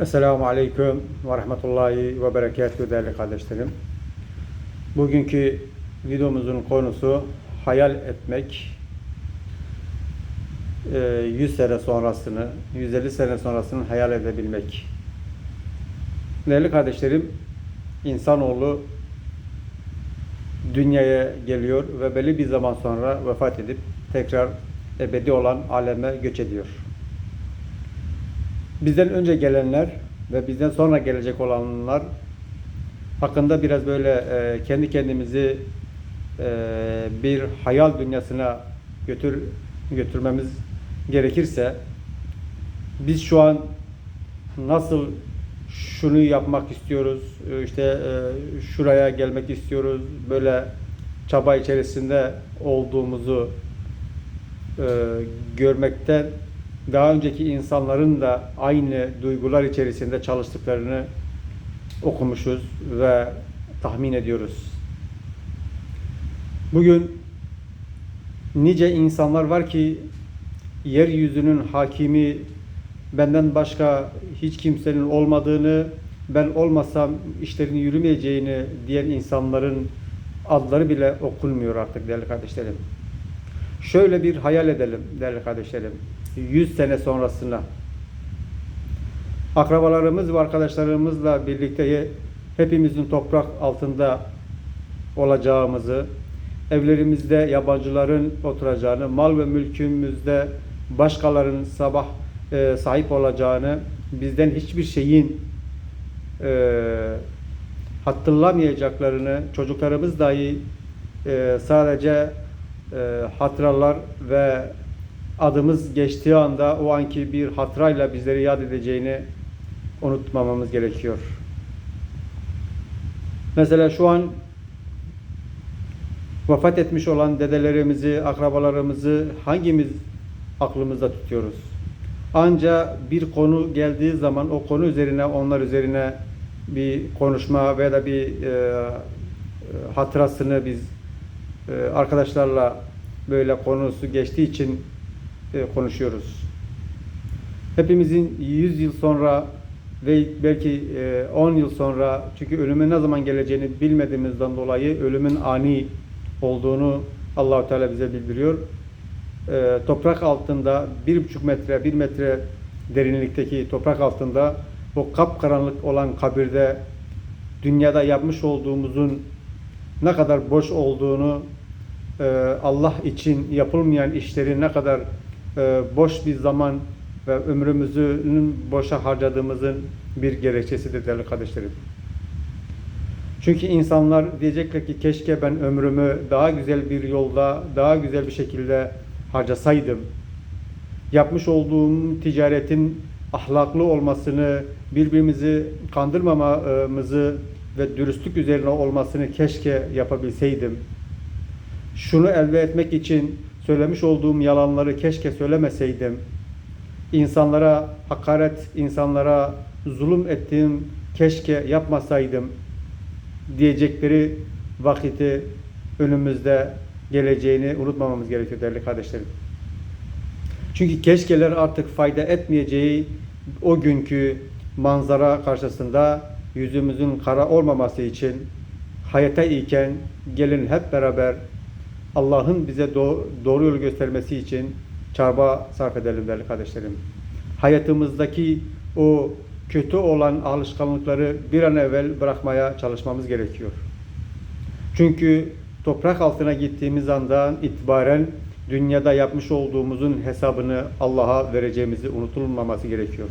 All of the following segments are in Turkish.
Esselamu Aleyküm ve Rahmetullahi ve Berekatuhu değerli kardeşlerim. Bugünkü videomuzun konusu hayal etmek. Ee, 100 sene sonrasını, 150 sene sonrasını hayal edebilmek. Değerli kardeşlerim, insanoğlu dünyaya geliyor ve belli bir zaman sonra vefat edip tekrar ebedi olan aleme göç ediyor. Bizden önce gelenler ve bizden sonra gelecek olanlar hakkında biraz böyle e, kendi kendimizi e, bir hayal dünyasına götür götürmemiz gerekirse biz şu an nasıl şunu yapmak istiyoruz, e, işte e, şuraya gelmek istiyoruz, böyle çaba içerisinde olduğumuzu e, görmekten daha önceki insanların da aynı duygular içerisinde çalıştıklarını okumuşuz ve tahmin ediyoruz. Bugün nice insanlar var ki yeryüzünün hakimi benden başka hiç kimsenin olmadığını, ben olmasam işlerin yürümeyeceğini diyen insanların adları bile okunmuyor artık değerli kardeşlerim. Şöyle bir hayal edelim değerli kardeşlerim. 100 sene sonrasına. Akrabalarımız ve arkadaşlarımızla birlikte hepimizin toprak altında olacağımızı, evlerimizde yabancıların oturacağını, mal ve mülkümüzde başkalarının sabah e, sahip olacağını, bizden hiçbir şeyin e, hatırlamayacaklarını, çocuklarımız dahi e, sadece e, hatıralar ve adımız geçtiği anda o anki bir hatırayla bizleri yad edeceğini unutmamamız gerekiyor. Mesela şu an vefat etmiş olan dedelerimizi, akrabalarımızı hangimiz aklımızda tutuyoruz? Anca bir konu geldiği zaman o konu üzerine, onlar üzerine bir konuşma veya da bir e, hatırasını biz e, arkadaşlarla böyle konusu geçtiği için e, konuşuyoruz. Hepimizin 100 yıl sonra ve belki 10 yıl sonra çünkü ölümün ne zaman geleceğini bilmediğimizden dolayı ölümün ani olduğunu Allahu Teala bize bildiriyor. E, toprak altında bir buçuk metre, bir metre derinlikteki toprak altında o kapkaranlık olan kabirde dünyada yapmış olduğumuzun ne kadar boş olduğunu Allah için yapılmayan işleri ne kadar boş bir zaman ve ömrümüzün boşa harcadığımızın bir gerekçesidir değerli kardeşlerim. Çünkü insanlar diyecekler ki keşke ben ömrümü daha güzel bir yolda, daha güzel bir şekilde harcasaydım. Yapmış olduğum ticaretin ahlaklı olmasını, birbirimizi kandırmamamızı ve dürüstlük üzerine olmasını keşke yapabilseydim. Şunu elde etmek için söylemiş olduğum yalanları keşke söylemeseydim. İnsanlara hakaret, insanlara zulüm ettiğim keşke yapmasaydım diyecekleri vakiti önümüzde geleceğini unutmamamız gerekiyor değerli kardeşlerim. Çünkü keşkeler artık fayda etmeyeceği o günkü manzara karşısında yüzümüzün kara olmaması için hayata iken gelin hep beraber Allah'ın bize doğru yolu göstermesi için çaba sarf edelim değerli kardeşlerim. Hayatımızdaki o kötü olan alışkanlıkları bir an evvel bırakmaya çalışmamız gerekiyor. Çünkü toprak altına gittiğimiz andan itibaren dünyada yapmış olduğumuzun hesabını Allah'a vereceğimizi unutulmaması gerekiyor.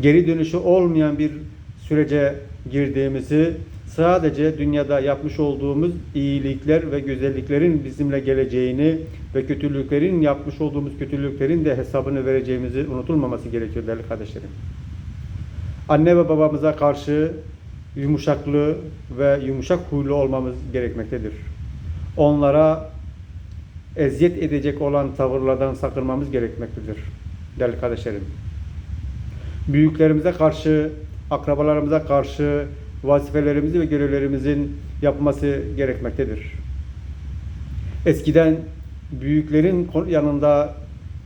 Geri dönüşü olmayan bir sürece girdiğimizi sadece dünyada yapmış olduğumuz iyilikler ve güzelliklerin bizimle geleceğini ve kötülüklerin yapmış olduğumuz kötülüklerin de hesabını vereceğimizi unutulmaması gerekiyor değerli kardeşlerim. Anne ve babamıza karşı yumuşaklı ve yumuşak huylu olmamız gerekmektedir. Onlara eziyet edecek olan tavırlardan sakınmamız gerekmektedir değerli kardeşlerim. Büyüklerimize karşı, akrabalarımıza karşı vazifelerimizi ve görevlerimizin yapması gerekmektedir. Eskiden büyüklerin yanında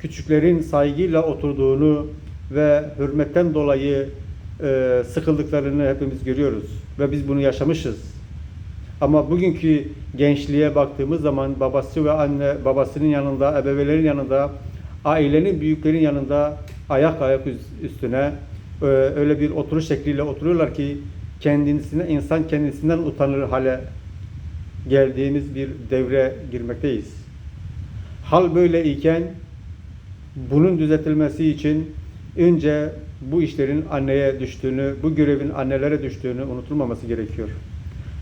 küçüklerin saygıyla oturduğunu ve hürmetten dolayı e, sıkıldıklarını hepimiz görüyoruz ve biz bunu yaşamışız. Ama bugünkü gençliğe baktığımız zaman babası ve anne babasının yanında, ebeveynlerin yanında, ailenin büyüklerin yanında ayak ayak üstüne e, öyle bir oturuş şekliyle oturuyorlar ki kendisine insan kendisinden utanır hale geldiğimiz bir devre girmekteyiz. Hal böyle iken bunun düzeltilmesi için önce bu işlerin anneye düştüğünü, bu görevin annelere düştüğünü unutulmaması gerekiyor.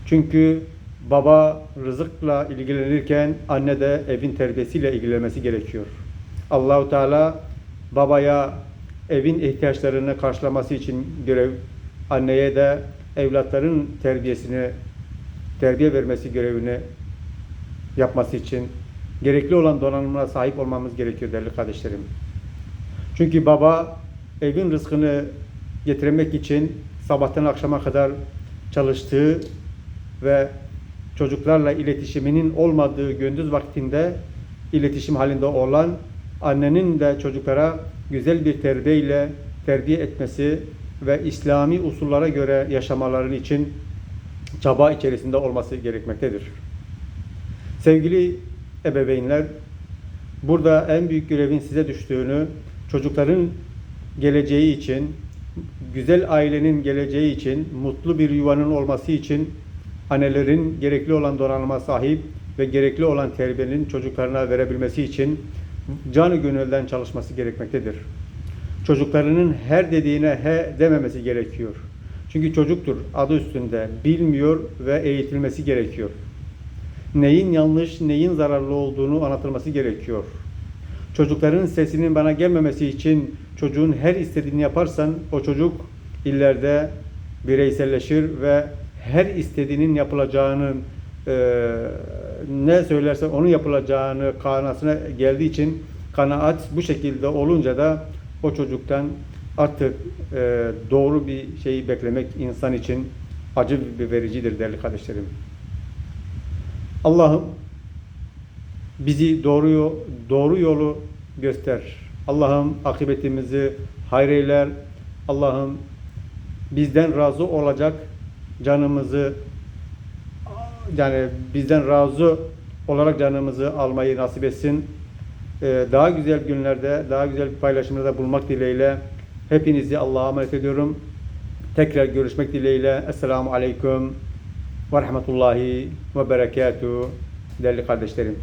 Çünkü baba rızıkla ilgilenirken anne de evin terbiyesiyle ilgilenmesi gerekiyor. Allahu Teala babaya evin ihtiyaçlarını karşılaması için görev, anneye de evlatların terbiyesini terbiye vermesi görevini yapması için gerekli olan donanımlara sahip olmamız gerekiyor değerli kardeşlerim. Çünkü baba evin rızkını getirmek için sabahtan akşama kadar çalıştığı ve çocuklarla iletişiminin olmadığı gündüz vaktinde iletişim halinde olan annenin de çocuklara güzel bir terbiye ile terbiye etmesi ve İslami usullara göre yaşamaları için çaba içerisinde olması gerekmektedir. Sevgili ebeveynler, burada en büyük görevin size düştüğünü, çocukların geleceği için, güzel ailenin geleceği için, mutlu bir yuvanın olması için annelerin gerekli olan donanıma sahip ve gerekli olan terbiyenin çocuklarına verebilmesi için canı gönülden çalışması gerekmektedir. Çocuklarının her dediğine he dememesi gerekiyor. Çünkü çocuktur, adı üstünde, bilmiyor ve eğitilmesi gerekiyor. Neyin yanlış, neyin zararlı olduğunu anlatılması gerekiyor. Çocukların sesinin bana gelmemesi için çocuğun her istediğini yaparsan o çocuk ileride bireyselleşir ve her istediğinin yapılacağının e, ne söylersen onun yapılacağını kanasına geldiği için kanaat bu şekilde olunca da o çocuktan artık e, doğru bir şeyi beklemek insan için acı bir vericidir değerli kardeşlerim. Allah'ım bizi doğru doğru yolu göster. Allah'ım akıbetimizi hayreyler. Allah'ım bizden razı olacak canımızı yani bizden razı olarak canımızı almayı nasip etsin. Ee, daha güzel günlerde, daha güzel paylaşımlarda bulmak dileğiyle hepinizi Allah'a emanet ediyorum. Tekrar görüşmek dileğiyle. Esselamu Aleyküm ve Rahmetullahi ve Berekatuhu değerli kardeşlerim.